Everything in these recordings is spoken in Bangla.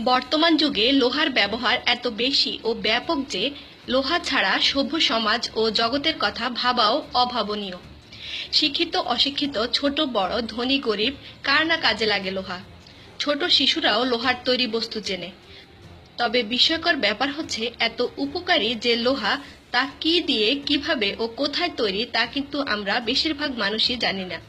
বর্তমান যুগে লোহার ব্যবহার এত বেশি ও ব্যাপক যে লোহা ছাড়া সভ্য সমাজ ও জগতের কথা ভাবাও অভাবনীয়। শিক্ষিত, অশিক্ষিত, ছোট, বড়, ধনী, গরিব, কার না কাজে লাগে লোহা? ছোট শিশুরাও লোহার তৈরি বস্তু চেনে। তবে বিস্ময়কর ব্যাপার হচ্ছে, এত উপকারী যে লোহা, তা কি দিয়ে, কীভাবে ও কোথায় তৈরি, তা কিন্তু আমরা বেশিরভাগ মানুষই জানি না।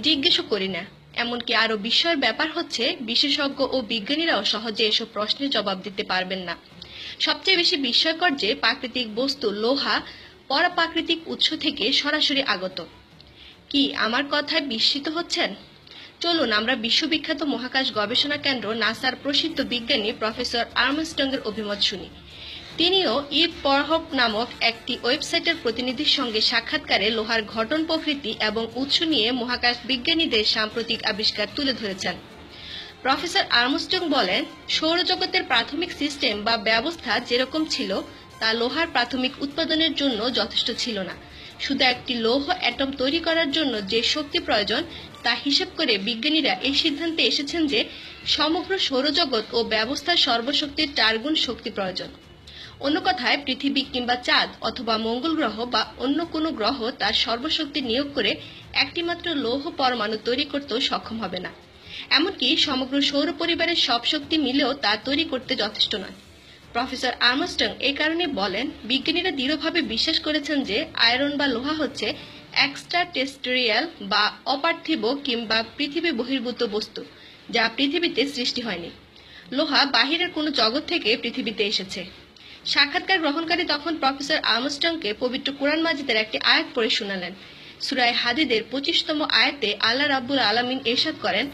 জিজ্ঞেসও করি না। এমনকি আরও বিস্ময়ের ব্যাপার হচ্ছে, বিশেষজ্ঞ ও বিজ্ঞানীরাও সহজে এসব প্রশ্নের জবাব দিতে পারবেন না। সবচেয়ে বেশি বিস্ময়কর যে প্রাকৃতিক বস্তু লোহা, পরাপ্রাকৃতিক উৎস থেকে সরাসরি আগত। কি আমার কথায় বিস্মিত হচ্ছেন? চলুন, আমরা বিশ্ববিখ্যাত মহাকাশ গবেষণা কেন্দ্র নাসার প্রসিদ্ধ বিজ্ঞানী প্রফেসর আর্মস্ট্রংয়ের অভিমত শুনি। তিনিও ইভ পরহপ নামক একটি ওয়েবসাইটের প্রতিনিধির সঙ্গে সাক্ষাৎকারে লোহার ঘটন প্রকৃতি এবং উৎস নিয়ে মহাকাশ বিজ্ঞানীদের সাম্প্রতিক আবিষ্কার তুলে ধরেছেন। প্রফেসর আর্মস্টং বলেন, সৌরজগতের প্রাথমিক সিস্টেম বা ব্যবস্থা যেরকম ছিল, তা লোহার প্রাথমিক উৎপাদনের জন্য যথেষ্ট ছিল না। শুধু একটি লৌহ অ্যাটম তৈরি করার জন্য যে শক্তি প্রয়োজন, তা হিসেব করে বিজ্ঞানীরা এই সিদ্ধান্তে এসেছেন যে সমগ্র সৌরজগৎ ও ব্যবস্থার সর্বশক্তির চার গুণ শক্তি প্রয়োজন। অন্য কথায়, পৃথিবী কিংবা চাঁদ অথবা মঙ্গল গ্রহ বা অন্য কোনো গ্রহ তার সর্বশক্তি নিয়োগ করে একটিমাত্র লৌহ পরমাণু তৈরি করতেও সক্ষম হবে না। এমনকি সমগ্র সৌর পরিবারের সব শক্তি মিলেও তা তৈরি করতে যথেষ্ট নয়। প্রফেসর আর্মস্টং এই কারণে বলেন, বিজ্ঞানীরা দৃঢ়ভাবে বিশ্বাস করেছেন যে আয়রন বা লোহা হচ্ছে এক্সট্রা টেস্টোরিয়াল বা অপার্থিব কিংবা পৃথিবী বহির্ভূত বস্তু, যা পৃথিবীতে সৃষ্টি হয়নি। লোহা বাহিরের কোনো জগৎ থেকে পৃথিবীতে এসেছে। সাক্ষাৎকার গ্রহণকারী তখন প্রফেসর আর্মস্টংকে পবিত্র কোরআন মাজিদের একটি আয়াত পড়ে শোনালেন। সুরায় হাদিদের পঁচিশতম আয়াতে আল্লাহ রাব্বুল আলামিন এরশাদ করেন,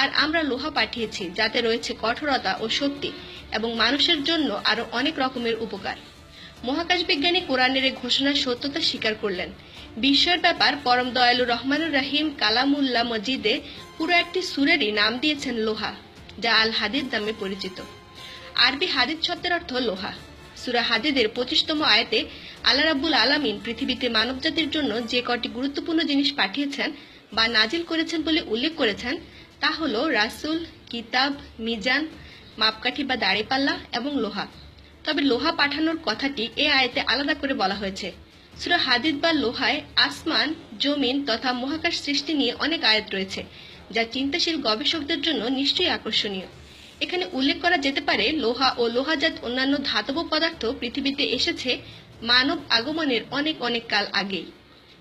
আর আমরা লোহা পাঠিয়েছি, যাতে রয়েছে কঠোরতা ও শক্তি এবং মানুষের জন্য আরও অনেক রকমের উপকার। মহাকাশ বিজ্ঞানী কোরআনের এই ঘোষণার সত্যতা স্বীকার করলেন। বিশ্বের ব্যাপার, পরম দয়ালু রহমানুর রাহিম কালামুল্লাহ মজিদে পুরো একটি সুরেরই নাম দিয়েছেন লোহা, যা আল হাদিদ নামে পরিচিত। আরবি হাদিদ শব্দের অর্থ লোহা। সুরা হাদিদের পঁচিশতম আয়াতে আল্লাহ রাব্বুল আলামিন পৃথিবীতে মানবজাতির জন্য যে কটি গুরুত্বপূর্ণ জিনিস পাঠিয়েছেন বা নাজিল করেছেন বলে উল্লেখ করেছেন, তা হল রাসূল, কিতাব, মিজান, মাপকাঠি বা দাড়িপাল্লা এবং লোহা। তবে লোহা পাঠানোর কথাটি এ আয়তে আলাদা করে বলা হয়েছে। সুরা হাদিদ বা লোহায় আসমান, জমিন তথা মহাকাশ সৃষ্টি নিয়ে অনেক আয়াত রয়েছে, যা চিন্তাশীল গবেষকদের জন্য নিশ্চয়ই আকর্ষণীয়। এখানে উল্লেখ করা যেতে পারে লোহা ও লোহাজাত অন্যান্য ধাতব পদার্থ পৃথিবীতে এসেছে মানব আগমনের অনেক অনেক কাল আগেই।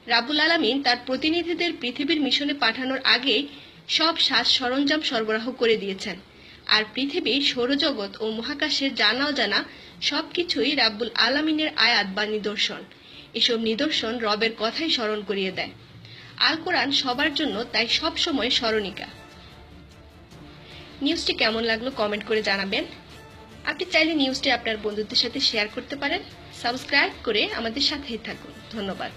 রাবুল আলামিন তার প্রতিনিধিদের পৃথিবীর মিশনে পাঠানোর আগেই সব সাজ সরঞ্জাম সরবরাহ করে দিয়েছেন। আর পৃথিবী, সৌরজগৎ ও মহাকাশের জানা অজানা সবকিছুই রাব্বুল আলামিনের আয়াত বা নিদর্শন। এসব নিদর্শন রবের কথাই স্মরণ করিয়ে দেয়। আল কোরআন সবার জন্য তাই সব সময় স্মরণিকা। নিউজটি কেমন লাগল কমেন্ট করে জানাবেন। আপনি চাইলে নিউজটি আপনার বন্ধুদের সাথে শেয়ার করতে পারেন। সাবস্ক্রাইব করে আমাদের সাথেই থাকুন। ধন্যবাদ।